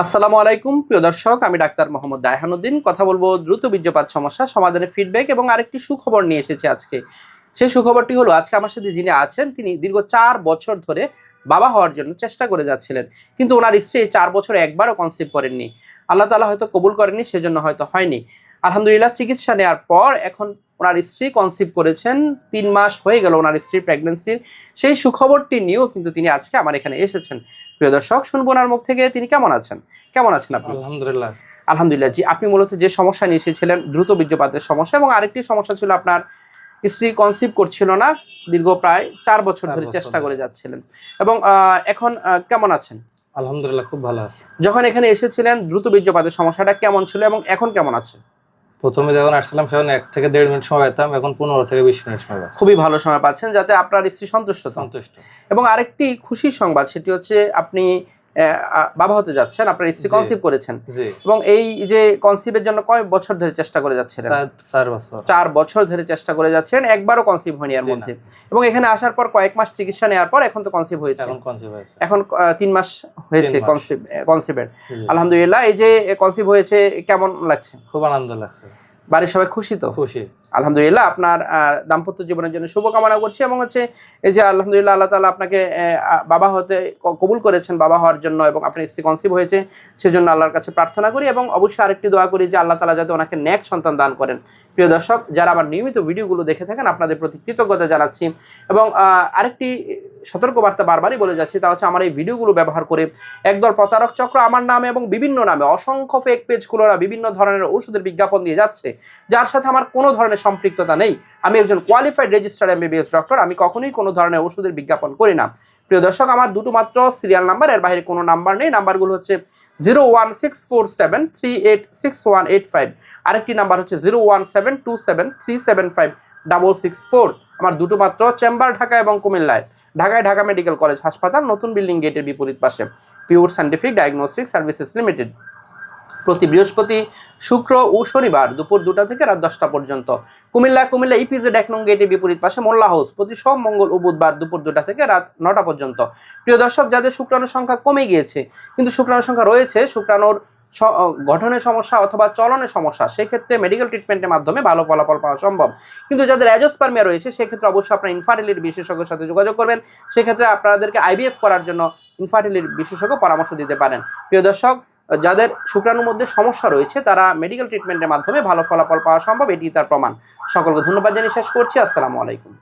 আসসালামু আলাইকুম, প্রিয় দর্শক, আমি ডাক্তার মোহাম্মদ দায়হানুদ্দিন কথা বলব দ্রুত বীর্যপাত সমস্যা সমাধানের ফিডব্যাক এবং আরেকটি সুখবর নিয়ে এসেছে আজকে। সেই সুখবরটি হলো, আজকে আমার সাথে যিনি আছেন, তিনি দীর্ঘ চার বছর ধরে বাবা হওয়ার জন্য চেষ্টা করে যাচ্ছিলেন। কিন্তু ওনার স্ত্রী চার বছর একবারও কনসিভ করেননি। আল্লাহ তালা হয়তো কবুল করেনি সেজন্য হয়তো হয়নি। আলহামদুলিল্লাহ চিকিৎসা নেওয়ার পর এখন ওনার স্ত্রী কনসিভ করেছেন। তিন মাস হয়ে গেল ওনার স্ত্রীর প্রেগনেন্সির সেই সুখবরটি নিয়েও কিন্তু তিনি আজকে আমার এখানে এসেছেন। প্রিয় দর্শক শুনব ওনার মুখ থেকে তিনি কেমন আছেন? কেমন আছেন আপনি? আলহামদুলিল্লাহ। আলহামদুলিল্লাহ জি আপনি মূলত যে সমস্যা নিয়ে এসেছিলেন দ্রুত বীর্যপাতের সমস্যা এবং আরেকটি সমস্যা ছিল আপনার স্ত্রী কনসিভ করছিল না দীর্ঘ প্রায় চার বছর ধরে চেষ্টা করে যাচ্ছিলেন। এবং আহ, এখন কেমন আছেন? আলহামদুলিল্লাহ খুব ভালো আছে। যখন এখানে এসেছিলেন দ্রুত বীর্যপাতের সমস্যাটা কেমন ছিল এবং এখন কেমন আছে? প্রথমে যখন আসছিলাম সেখানে এক থেকে দেড় মিনিট সময় পেতাম এখন পনেরো থেকে বিশ মিনিট সময় খুবই ভালো সময় পাচ্ছেন যাতে আপনার স্ত্রী সন্তুষ্ট সন্তুষ্ট। এবং আরেকটি খুশির সংবাদ সেটি হচ্ছে আপনি বাবা হতে যাচ্ছেন আপনার স্ত্রী কনসিভ করেছেন। এবং এই যে কনসিভের জন্য কয় বছর ধরে চেষ্টা করে যাচ্ছিলেন চার বছর। চার বছর ধরে চেষ্টা করে যাচ্ছেন একবারও কনসিভ হয়নি এর মধ্যে। এবং এখানে আসার পর কয়েক মাস চিকিৎসা নেওয়ার পর এখন তো কনসিভ হয়েছে। এখন তিন মাস হয়েছে কনসিভ কনসিভের আলহামদুলিল্লাহ এই যে কনসিভ হয়েছে কেমন লাগছে? খুব আনন্দ লাগছে। বাড়ির সবাই খুশি তো? খুশি। আলহামদুলিল্লাহ আপনার দাম্পত্য জীবনের জন্য শুভকামনা করছি এবং হচ্ছে এই যে আলহামদুলিল্লাহ আল্লাহ তালা আপনাকে বাবা হতে কবুল করেছেন বাবা হওয়ার জন্য এবং আপনার স্ত্রী কনসিভ হয়েছে, সেজন্য আল্লাহর কাছে প্রার্থনা করি এবং অবশ্যই আরেকটি দোয়া করি যে আল্লাহ তালা যাতে ওনাকে ন্যাক সন্তান দান করেন। প্রিয় দর্শক, যারা আমার নিয়মিত ভিডিওগুলো দেখে থাকেন, আপনাদের প্রতি কৃতজ্ঞতা জানাচ্ছি এবং আরেকটি সতর্কবার্তা বারবারই বলে যাচ্ছি, তা হচ্ছে আমার এই ভিডিওগুলো ব্যবহার করে একদল প্রতারক চক্র আমার নামে এবং বিভিন্ন নামে অসংখ্য ফেক পেজগুলোরা বিভিন্ন ধরনের ওষুধের বিজ্ঞাপন দিয়ে যাচ্ছে, যার সাথে আমার কোনো ধরনের সম্পৃক্ততা নেই। আমি একজন কোয়ালিফাইড রেজিস্টার্ড এমবিবিএস ডক্টর আমি কখনোই কোনো ধরনের ওষুধের বিজ্ঞাপন করি না। প্রিয় দর্শক, আমার দুটো মাত্র সিরিয়াল নাম্বার এর বাইরে কোনো নাম্বার নেই। নাম্বারগুলো হচ্ছে zero one six four seven three eight six one eight five আরেকটি নাম্বার হচ্ছে zero one seven two seven three seven five double six four আমার দুটো মাত্র চেম্বার ঢাকা এবং কুমিল্লায়। ঢাকায় ঢাকা মেডিকেল কলেজ হাসপাতাল, নতুন বিল্ডিং গেটের বিপরীত পাশে। Pure scientific diagnostic services limited প্রতি বৃহস্পতি, শুক্র ও শনিবার দুপুর দুটা থেকে রাত দশটা পর্যন্ত। কুমিল্লা কুমিল্লা ইপিজেড এক নং গেটের বিপরীত পাশে মোল্লা হাউস। প্রতি সব মঙ্গল ও বুধবার দুপুর দুটা থেকে রাত নটা পর্যন্ত। প্রিয় দর্শক, যাদের শুক্রাণুর সংখ্যা কমে গিয়েছে, কিন্তু শুক্রাণুর সংখ্যা রয়েছে, শুক্রাণুর গঠনের সমস্যা অথবা চলনের সমস্যা, সেক্ষেত্রে মেডিকেল ট্রিটমেন্টের মাধ্যমে ভালো ফলাফল পাওয়া সম্ভব। কিন্তু যাদের অ্যাজোস্পার্মিয়া রয়েছে, সেক্ষেত্রে অবশ্যই আপনার ইনফার্টিলিটি বিশেষজ্ঞের সাথে যোগাযোগ করবেন। সেক্ষেত্রে আপনাদেরকে আইবিএফ করার জন্য ইনফার্টিলিটি বিশেষজ্ঞ পরামর্শ দিতে পারেন। প্রিয় দর্শক যাদের শুক্রাণুর মধ্যে সমস্যা রয়েছে, তারা মেডিকেল ট্রিটমেন্টের মাধ্যমে ভালো ফলাফল পাওয়া সম্ভব এটি তার প্রমাণ। সকলকে ধন্যবাদ জানিয়ে শেষ করছি। আসসালামু আলাইকুম।